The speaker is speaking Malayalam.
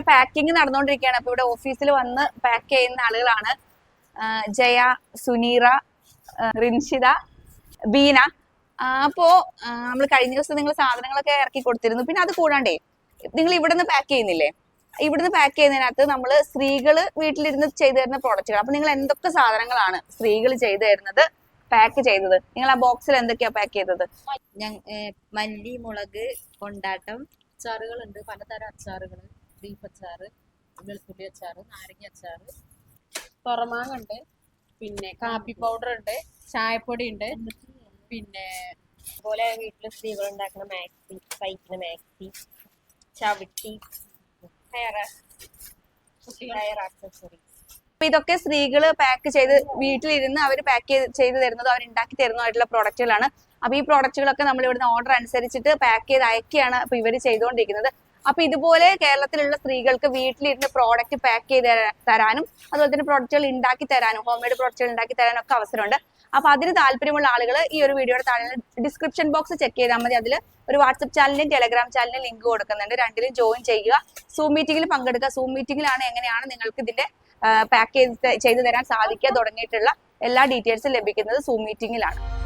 നമ്മുടെ പാക്കിംഗ് നടന്നുകൊണ്ടിരിക്കുകയാണ് അപ്പൊ ഇവിടെ ഓഫീസിൽ വന്ന് പാക്ക് ചെയ്യുന്ന ആളുകളാണ്. ജയ സുനീറ റിൻഷിത ബീന. അപ്പോ നമ്മൾ കഴിഞ്ഞ ദിവസം നിങ്ങൾ സാധനങ്ങളൊക്കെ ഇറക്കി കൊടുത്തിരുന്നു. പിന്നെ അത് കൂടാണ്ടേ നിങ്ങൾ ഇവിടുന്ന് പാക്ക് ചെയ്യുന്നില്ലേ? ഇവിടുന്ന് പാക്ക് ചെയ്യുന്നതിനകത്ത് നമ്മൾ സ്ത്രീകൾ വീട്ടിലിരുന്ന് ചെയ്തു തരുന്ന പ്രോഡക്റ്റുകൾ അപ്പൊ നിങ്ങൾ എന്തൊക്കെ സാധനങ്ങളാണ് സ്ത്രീകൾ ചെയ്തു തരുന്നത് പാക്ക് ചെയ്തത് നിങ്ങൾ ആ ബോക്സിൽ എന്തൊക്കെയാ പാക്ക് ചെയ്തത്? മല്ലി മുളക് കൊണ്ടാട്ടം അച്ചാറുകളുണ്ട്. പലതരം അച്ചാറുകൾ ബീഫ് അച്ചാറ് വെളുത്തുള്ളി അച്ചാറ് നാരങ്ങ അച്ചാറ് തുറമാങ്ങ ഉണ്ട് പിന്നെ കാപ്പി പൗഡർ ഉണ്ട് ചായപ്പൊടി ഉണ്ട് പിന്നെ അതുപോലെ വീട്ടിൽ സ്ത്രീകൾ ഉണ്ടാക്കുന്ന മാക്സി കഴിക്കുന്ന മാക്സി ചവിട്ടി ഹെയർ ഹെയർ ആക്സസറീസ്. അപ്പൊ ഇതൊക്കെ സ്ത്രീകൾ പാക്ക് ചെയ്ത് വീട്ടിലിരുന്ന് അവർ പാക്ക് ചെയ്ത് തരുന്നതും അവർ ഉണ്ടാക്കി തരുന്നതായിട്ടുള്ള പ്രോഡക്റ്റുകളാണ് അപ്പൊ ഈ പ്രോഡക്റ്റുകളൊക്കെ നമ്മൾ ഇവിടുന്ന് ഓർഡർ അനുസരിച്ചിട്ട് പാക്ക് ചെയ്ത് അയക്കുകയാണ് അപ്പൊ ഇവർ ചെയ്തുകൊണ്ടിരിക്കുന്നത്. അപ്പൊ ഇതുപോലെ കേരളത്തിലുള്ള സ്ത്രീകൾക്ക് വീട്ടിലിരുന്ന് പ്രോഡക്റ്റ് പാക്ക് ചെയ്ത് തരാനും അതുപോലെ തന്നെ പ്രോഡക്റ്റുകൾ ഉണ്ടാക്കി തരാനും ഹോം മെയ്ഡ് പ്രോഡക്റ്റുകൾ ഉണ്ടാക്കി തരാനും ഒക്കെ അവസരമുണ്ട്. അപ്പൊ അതിന് താല്പര്യമുള്ള ആളുകൾ ഈ ഒരു വീഡിയോയുടെ താഴെ ഡിസ്ക്രിപ്ഷൻ ബോക്സ് ചെക്ക് ചെയ്താൽ മതി. അതിൽ ഒരു വാട്സപ്പ് ചാനലിലും ടെലഗ്രാം ചാനലിലും ലിങ്ക് കൊടുക്കുന്നുണ്ട്. രണ്ടിലും ജോയിൻ ചെയ്യുക. സൂം മീറ്റിംഗിൽ പങ്കെടുക്കുക. സൂം മീറ്റിംഗിലാണ് എങ്ങനെയാണ് നിങ്ങൾക്ക് ഇതിന്റെ പാക്ക് ചെയ്ത് ചെയ്തു തരാൻ സാധിക്കുക തുടങ്ങിയിട്ടുള്ള എല്ലാ ഡീറ്റെയിൽസും ലഭിക്കുന്നത് സൂം മീറ്റിംഗിലാണ്